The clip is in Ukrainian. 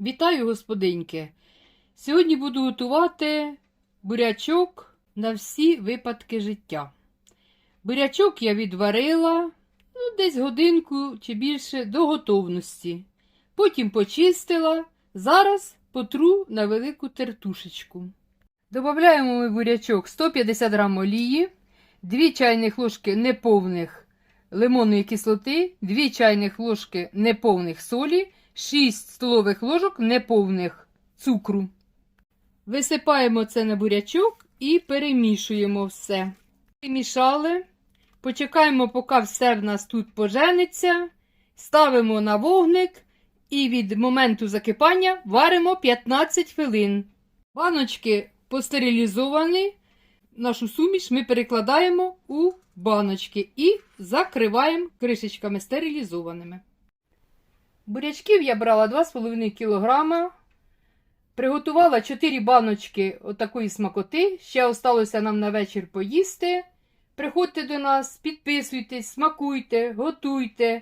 Вітаю, господиньки! Сьогодні буду готувати бурячок на всі випадки життя. Бурячок я відварила ну, десь годинку чи більше до готовності. Потім почистила. Зараз потру на велику тертушечку. Додаємо ми бурячок 150 г олії, 2 чайних ложки неповних лимонної кислоти, 2 чайних ложки неповних солі, 6 столових ложок неповних цукру. Висипаємо це на бурячок і перемішуємо все. Перемішали. Почекаємо, поки все в нас тут пожениться. Ставимо на вогник і від моменту закипання варимо 15 хвилин. Баночки постерилізовані. Нашу суміш ми перекладаємо у баночки і закриваємо кришечками стерилізованими. Бурячків я брала 2,5 кг. Приготувала 4 баночки отакої смакоти. Ще осталося нам на вечір поїсти. Приходьте до нас, підписуйтесь, смакуйте, готуйте.